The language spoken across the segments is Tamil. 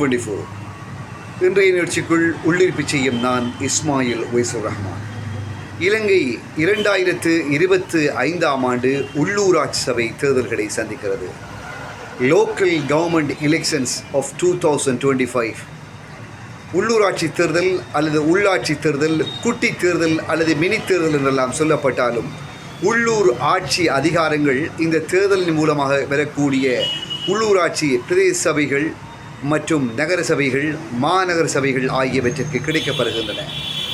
டுவெண்ட்டி ஃபோர் இன்றைய நிகழ்ச்சிக்குள் உள்ளிருப்பு செய்யும் நான் இஸ்மாயில் ஒய்சுர் ரஹ்மான். இலங்கை இரண்டாயிரத்து இருபத்து ஐந்தாம் ஆண்டு உள்ளூராட்சி சபை தேர்தல்களை சந்திக்கிறது. Local government elections of two thousand twenty five உள்ளூராட்சி தேர்தல் அல்லது உள்ளாட்சி தேர்தல் குட்டி தேர்தல் அல்லது மினி தேர்தல் என்றெல்லாம் சொல்லப்பட்டாலும் உள்ளூர் ஆட்சி அதிகாரங்கள் இந்த தேர்தலின் மூலமாக வரக்கூடிய உள்ளூராட்சி பிரதேச சபைகள் மற்றும் நகர சபைகள் மாநகர சபைகள் ஆகியவற்றிற்கு கிடைக்கப்படுகின்றன.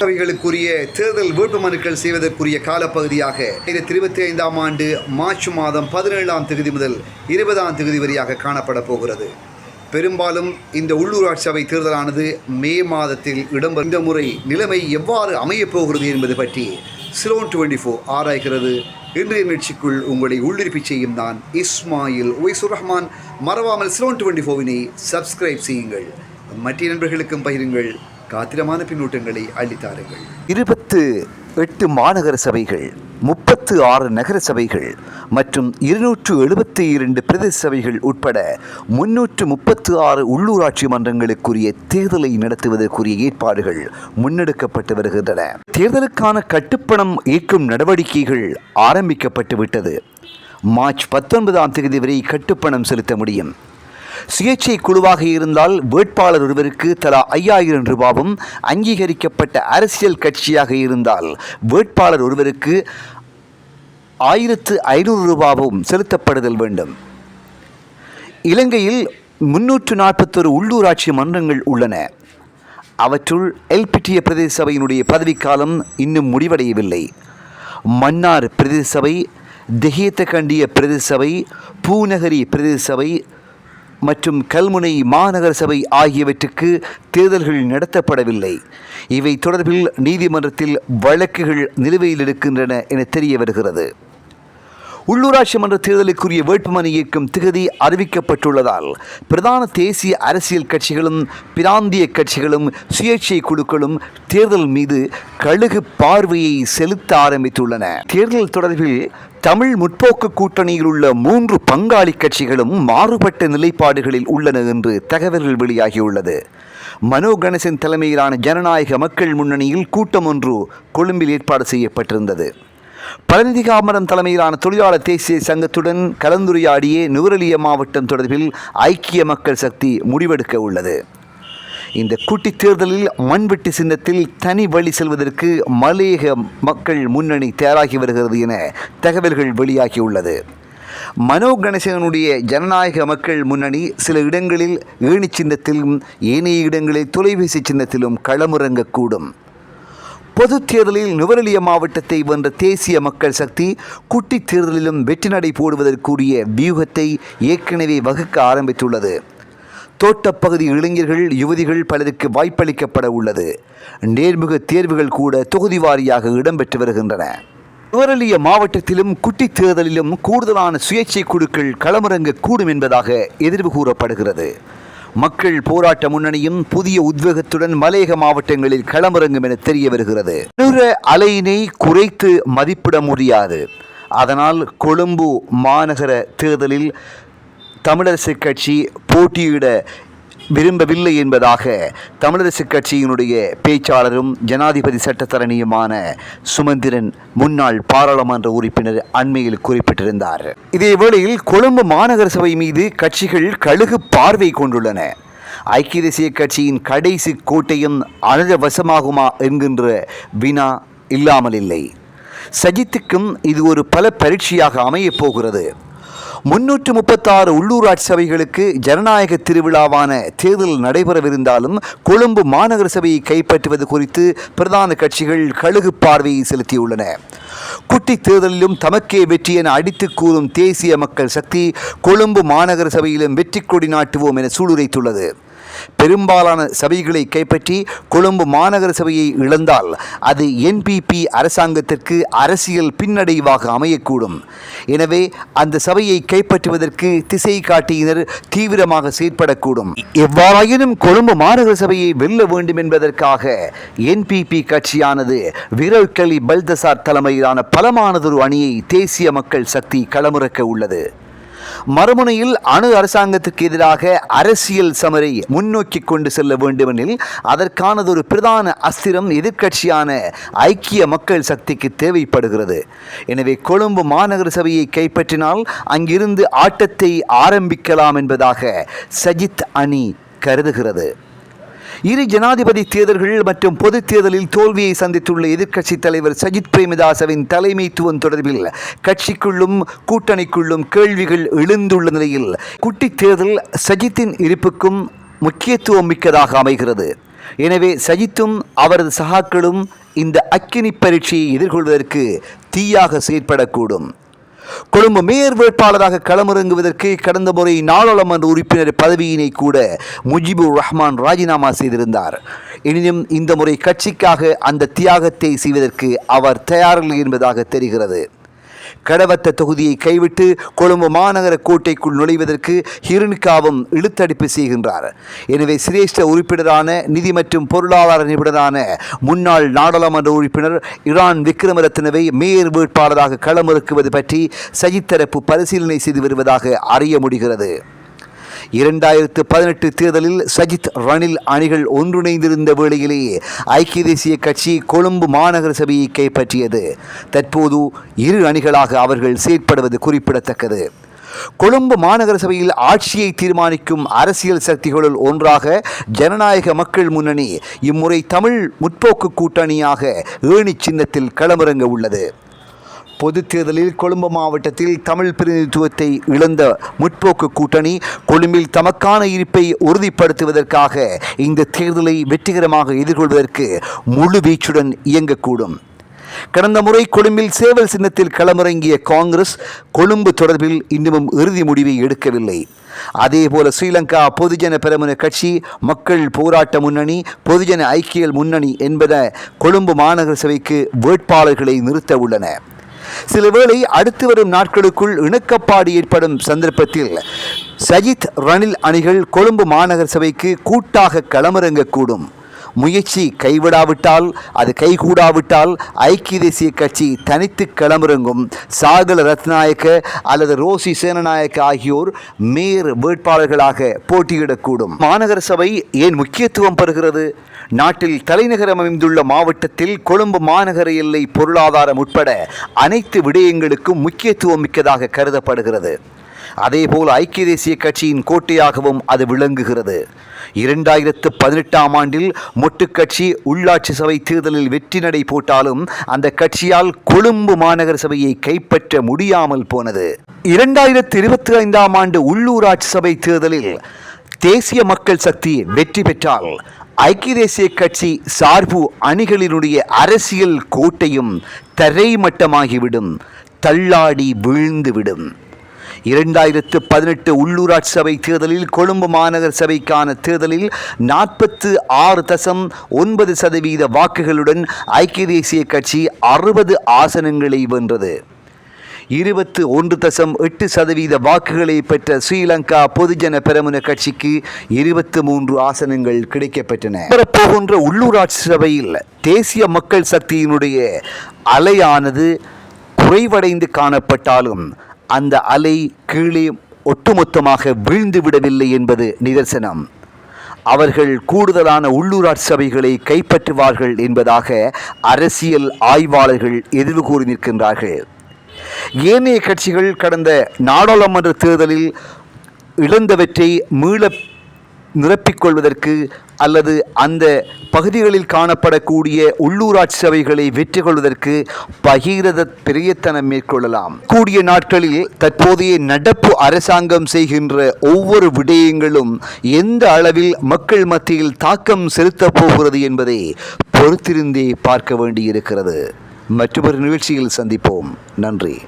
சபைகளுக்குரிய தேர்தல் வேட்புமனுக்கள் செய்வதற்குரிய காலப்பகுதியாக ஆயிரத்தி இருபத்தி ஐந்தாம் ஆண்டு மார்ச் மாதம் பதினேழாம் தேதி முதல் இருபதாம் தேதி வரையாக காணப்பட போகிறது. பெரும்பாலும் இந்த உள்ளூராட்சி சபை தேர்தலானது மே மாதத்தில் இடம்பெறும் இந்த முறை நிலைமை எவ்வாறு அமையப் போகிறது என்பது பற்றி சிலோன் டுவெண்ட்டி ஃபோர் ஆராய்கிறது. இன்றைய நிகழ்ச்சிக்குள் உங்களை உள்ளிருப்பி செய்யும் நான் இஸ்மாயில் ஒய்சுர் ரஹ்மான். மறவாமல் சிலோன் டுவெண்ட்டி ஃபோவினை சப்ஸ்கிரைப் செய்யுங்கள். மற்ற நண்பர்களுக்கும் பகிருங்கள். காத்திரமான பின்னூட்டங்களை அள்ளித்தாருங்கள் இருபத்து எட்டு மாநகர சபைகள் முப்பத்து ஆறு நகர சபைகள் மற்றும் இருநூற்று எழுபத்தி இரண்டு பிரதேச சபைகள் உட்பட முன்னூற்று முப்பத்து ஆறு உள்ளூராட்சி மன்றங்களுக்குரிய தேர்தலை நடத்துவதற்குரிய ஏற்பாடுகள் முன்னெடுக்கப்பட்டு வருகின்றன. தேர்தலுக்கான கட்டுப்பணம் ஈர்க்கும் நடவடிக்கைகள் ஆரம்பிக்கப்பட்டு விட்டது மார்ச் பத்தொன்பதாம் தேதி வரை கட்டுப்பணம் செலுத்த முடியும். சுயேட்சை குழுவாக இருந்தால் வேட்பாளர் ஒருவருக்கு தலா ஐயாயிரம் ரூபாவும் அங்கீகரிக்கப்பட்ட அரசியல் கட்சியாக இருந்தால் வேட்பாளர் ஒருவருக்கு ஆயிரத்து ஐநூறு ரூபாவும் செலுத்தப்படுதல் வேண்டும். இலங்கையில் முன்னூற்று நாற்பத்தொரு உள்ளூராட்சி மன்றங்கள் உள்ளன. அவற்றுள் எல்பிட்டிய பிரதேச சபையினுடைய பதவிக்காலம் இன்னும் முடிவடையவில்லை. மன்னார் பிரதேச சபை திகேத்தகண்டிய பிரதேச சபை பூநகரி பிரதேச சபை மற்றும் கல்முனை மாநகர சபை ஆகியவற்றுக்கு தேர்தல்கள் நடத்தப்படவில்லை. இவை தொடர்பில் நீதிமன்றத்தில் வழக்குகள் நிலுவையில் இருக்கின்றன என தெரிய வருகிறது. உள்ளூராட்சி மன்ற தேர்தலுக்குரிய வேட்புமனு இயக்கும் திகதி அறிவிக்கப்பட்டுள்ளதால் பிரதான தேசிய அரசியல் கட்சிகளும் பிராந்திய கட்சிகளும் சுயேட்சை குழுக்களும் தேர்தல் மீது கழுகு பார்வையை செலுத்த ஆரம்பித்துள்ளன. தேர்தல் தொடர்பில் தமிழ் முற்போக்கு கூட்டணியில் உள்ள மூன்று பங்காளி கட்சிகளும் மாறுபட்ட நிலைப்பாடுகளில் உள்ளன என்று தகவல்கள் வெளியாகியுள்ளது. மனோ கணேசன் தலைமையிலான ஜனநாயக மக்கள் முன்னணியில் கூட்டம் ஒன்று கொழும்பில் ஏற்பாடு செய்யப்பட்டிருந்தது. பழனிதிகாமரம் தலைமையிலான தொழிலாளர் தேசிய சங்கத்துடன் கலந்துரையாடியே நுவரலிய மாவட்டம் தொடர்பில் ஐக்கிய மக்கள் சக்தி முடிவெடுக்க உள்ளது. இந்த கூட்டி தேர்தலில் மண்வெட்டி சின்னத்தில் தனி வழி செல்வதற்கு மலையக மக்கள் முன்னணி தயாராகி வருகிறது என தகவல்கள் வெளியாகியுள்ளது. மனோ கணேசனுடைய ஜனநாயக மக்கள் முன்னணி சில இடங்களில் ஏணி சின்னத்திலும் ஏனைய இடங்களில் தொலைபேசி சின்னத்திலும் களமிறங்கக்கூடும். பொது தேர்தலில் நுவரெலிய மாவட்டத்தை வென்ற தேசிய மக்கள் சக்தி குட்டி தேர்தலிலும் வெற்றி நடை போடுவதற்குரிய வியூகத்தை ஏற்கனவே வகுக்க ஆரம்பித்துள்ளது. தோட்டப்பகுதி இளைஞர்கள் யுவதிகள் பலருக்கு வாய்ப்பளிக்கப்பட உள்ளது. நேர்முக தேர்வுகள் கூட தொகுதி வாரியாக இடம்பெற்று வருகின்றன. நுவரெலிய மாவட்டத்திலும் குட்டி தேர்தலிலும் கூடுதலான சுயேட்சை குழுக்கள் களமிறங்க கூடும் என்பதாக எதிர்வு கூறப்படுகிறது. மக்கள் போராட்ட முன்னணியும் புதிய உத்வேகத்துடன் மலையக மாவட்டங்களில் களமிறங்கும் என தெரிய வருகிறது. அலையினை குறைத்து மதிப்பிட முடியாது. அதனால் கொழும்பு மாநகர தேர்தலில் தமிழரசு கட்சி போட்டியிட விரும்பவில்லை என்பதாக தமிழரசு கட்சியினுடைய பேச்சாளரும் ஜனாதிபதி சட்டத்தரணியுமான சுமந்திரன் முன்னாள் பாராளுமன்ற உறுப்பினர் அண்மையில் குறிப்பிட்டிருந்தார். இதேவேளையில் கொழும்பு மாநகர சபை மீது கட்சிகள் கழுகு பார்வை கொண்டுள்ளன. ஐக்கிய தேசிய கட்சியின் கடைசி கோட்டையும் அனத வசமாகுமா என்கின்ற வினா இல்லாமல் இல்லை சஜித்துக்கும் இது ஒரு பல பரீட்சையாக அமையப் போகிறது. முன்னூற்று முப்பத்தாறு உள்ளூராட்சி சபைகளுக்கு ஜனநாயக திருவிழாவான தேர்தல் நடைபெறவிருந்தாலும் கொழும்பு மாநகர சபையை கைப்பற்றுவது குறித்து பிரதான கட்சிகள் கழுகு பார்வையை செலுத்தியுள்ளன. குட்டி தேர்தலிலும் தமக்கே வெற்றி என அடித்து கூறும் தேசிய மக்கள் சக்தி கொழும்பு மாநகர சபையிலும் வெற்றி கொடி நாட்டுவோம் என சூளுரைத்துள்ளது. பெரும்பாலான சபைகளை கைப்பற்றி கொழும்பு மாநகர சபையை இழந்தால் அது என்பிபி அரசாங்கத்திற்கு அரசியல் பின்னடைவாக அமையக்கூடும். எனவே அந்த சபையை கைப்பற்றுவதற்கு திசை காட்டியினர் தீவிரமாக செயற்படக்கூடும். எவ்வாறாயினும் கொழும்பு மாநகர சபையை வெல்ல வேண்டும் என்பதற்காக என்பிபி கட்சியானது விரல்களி பல்தசார் தலைமையிலான பலமானதொரு அணியை தேசிய மக்கள் சக்தி களமிறக்க உள்ளது. மறுமுனையில் அணு அரசாங்கத்துக்கு எதிராக அரசியல் சமரை முன்னோக்கி கொண்டு செல்ல வேண்டுமெனில் அதற்கானதொரு பிரதான அஸ்திரம் எதிர்க்கட்சியான ஐக்கிய மக்கள் சக்திக்கு தேவைப்படுகிறது. எனவே கொழும்பு மாநகர சபையை கைப்பற்றினால் அங்கிருந்து ஆட்டத்தை ஆரம்பிக்கலாம் என்பதாக சஜித் அணி கருதுகிறது. இரு ஜனாதிபதி தேர்தல்கள் மற்றும் பொதுத் தேர்தலில் தோல்வியை சந்தித்துள்ள எதிர்க்கட்சித் தலைவர் சஜித் பிரேமதாசவின் தலைமைத்துவம் தொடர்பில் கட்சிக்குள்ளும் கூட்டணிக்குள்ளும் கேள்விகள் எழுந்துள்ள நிலையில் குட்டித் தேர்தல் சஜித்தின் இருப்புக்கும் முக்கியத்துவம் மிக்கதாக அமைகிறது. எனவே சஜித்தும் அவரது சகாக்களும் இந்த அக்கினி பரீட்சையை எதிர்கொள்வதற்கு தீயாக செயற்படக்கூடும். கொழும்பு மேயர் வேட்பாளராக களமிறங்குவதற்கு கடந்த முறை நாடாளுமன்ற உறுப்பினர் பதவியினை கூட முஜிபுர் ரஹ்மான் ராஜினாமா செய்திருந்தார். எனினும் இந்த முறை கட்சிக்காக அந்த தியாகத்தை செய்வதற்கு அவர் தயாரில்லை என்பதாக தெரிகிறது. கடவத்த தொகுதியை கைவிட்டு கொழும்பு மாநகர கோட்டைக்குள் நுழைவதற்கு ஹிருன்காவும் இழுத்தடிப்பு செய்கின்றார். எனவே சிரேஷ்ட உறுப்பினரான நிதி மற்றும் பொருளாதார நிபுணரான முன்னாள் நாடாளுமன்ற உறுப்பினர் இரான் விக்ரமரத்னவை மேயர் வேட்பாளராக களமிறக்குவது பற்றி சஜித் தரப்பு பரிசீலனை செய்து வருவதாக அறிய முடிகிறது. இரண்டாயிரத்து பதினெட்டு தேர்தலில் சஜித் ரணில் அணிகள் ஒன்றிணைந்திருந்த வேளையிலேயே ஐக்கிய தேசிய கட்சி கொழும்பு மாநகர சபையை கைப்பற்றியது. தற்போது இரு அணிகளாக அவர்கள் செயற்படுவது குறிப்பிடத்தக்கது. கொழும்பு மாநகர சபையில் ஆட்சியை தீர்மானிக்கும் அரசியல் சக்திகளுள் ஒன்றாக ஜனநாயக மக்கள் முன்னணி இம்முறை தமிழ் முற்போக்கு கூட்டணியாக ஏணி சின்னத்தில் களமிறங்க உள்ளது. பொதுத் தேர்தலில் கொழும்பு மாவட்டத்தில் தமிழ் பிரதிநிதித்துவத்தை இழந்த முற்போக்கு கூட்டணி கொழும்பில் தமக்கான இருப்பை உறுதிப்படுத்துவதற்காக இந்த தேர்தலை வெற்றிகரமாக எதிர்கொள்வதற்கு முழு வீச்சுடன் இயங்கக்கூடும். கடந்த முறை கொழும்பில் சேவல் சின்னத்தில் களமிறங்கிய காங்கிரஸ் கொழும்பு தொடர்பில் இன்னமும் இறுதி முடிவை எடுக்கவில்லை. அதேபோல ஸ்ரீலங்கா பொதுஜன பெரமுன கட்சி மக்கள் போராட்ட முன்னணி பொதுஜன ஐக்கியல் முன்னணி என்பன கொழும்பு மாநகர சபைக்கு வேட்பாளர்களை நிறுத்த உள்ளன சில வேளை அடுத்து வரும் நாட்களுக்குள் இணக்கப்பாடு ஏற்படும் சந்தர்ப்பத்தில் சஜித் ரணில் அணிகள் கொழும்பு மாநகர சபைக்கு கூட்டாக களமிறங்கக்கூடும். முயற்சி கைவிடாவிட்டால் அது கைகூடாவிட்டால் ஐக்கிய தேசிய கட்சி தனித்து களமிறங்கும். சாகல ரத்நாயக்க அல்லது ரோசி சேனநாயக்க ஆகியோர் மேயர் வேட்பாளர்களாக போட்டியிடக்கூடும். மாநகர சபை ஏன் முக்கியத்துவம் பெறுகிறது? நாட்டில் தலைநகரம் அமைந்துள்ள மாவட்டத்தில் கொழும்பு மாநகர எல்லை பொருளாதாரம் உட்பட அனைத்து விடயங்களுக்கும் முக்கியத்துவம் மிக்கதாக கருதப்படுகிறது. அதேபோல் ஐக்கிய தேசிய கட்சியின் கோட்டையாகவும் அது விளங்குகிறது. இரண்டாயிரத்து பதினெட்டாம் ஆண்டில் மொட்டுக்கட்சி உள்ளாட்சி சபை தேர்தலில் வெற்றி நடை போட்டாலும் அந்த கட்சியால் கொழும்பு மாநகர சபையை கைப்பற்ற முடியாமல் போனது. இரண்டாயிரத்து இருபத்தி ஐந்தாம் ஆண்டு உள்ளூராட்சி சபை தேர்தலில் தேசிய மக்கள் சக்தி வெற்றி பெற்றால் ஐக்கிய தேசிய கட்சி சார்பு அணிகளினுடைய அரசியல் கோட்டையும் தரைமட்டமாகிவிடும். தள்ளாடி வீழ்ந்துவிடும். இரண்டாயிரத்து பதினெட்டு உள்ளூராட்சி சபை தேர்தலில் கொழும்பு மாநகர சபைக்கான தேர்தலில் நாற்பத்து ஆறு தசம் ஒன்பது சதவீத வாக்குகளுடன் ஐக்கிய தேசிய கட்சி அறுபது ஆசனங்களை வென்றது. இருபத்து ஒன்று தசம் எட்டு சதவீத வாக்குகளை பெற்ற ஸ்ரீலங்கா பொதுஜன பெரமுன கட்சிக்கு இருபத்து மூன்று ஆசனங்கள் கிடைக்கப்பெற்றன. போகின்ற உள்ளூராட்சி சபையில் தேசிய மக்கள் சக்தியினுடைய அலையானது குறைவடைந்து காணப்பட்டாலும் அந்த அலை கீழே ஒட்டுமொத்தமாக வீழ்ந்து விடவில்லை என்பது நிதர்சனம். அவர்கள் கூடுதலான உள்ளூராட்சி சபைகளை கைப்பற்றுவார்கள் என்பதாக அரசியல் ஆய்வாளர்கள் எதிர்வு கூறி நிற்கின்றார்கள். ஏனைய கட்சிகள் கடந்த நாடாளுமன்ற தேர்தலில் இழந்தவற்றை மீள நிரப்பிக்கொள்வதற்கு அல்லது அந்த பகுதிகளில் காணப்படக்கூடிய உள்ளூராட்சி சபைகளை வெற்றி கொள்வதற்கு பகீரத பிரயத்தனம் மேற்கொள்ளலாம். கூடிய நாட்களில் தற்போதைய நடப்பு அரசாங்கம் செய்கின்ற ஒவ்வொரு விடயங்களும் எந்த அளவில் மக்கள் மத்தியில் தாக்கம் செலுத்தப் போகிறது என்பதை பொறுத்திருந்தே பார்க்க வேண்டியிருக்கிறது. மற்றொரு நிகழ்ச்சியில் சந்திப்போம். நன்றி.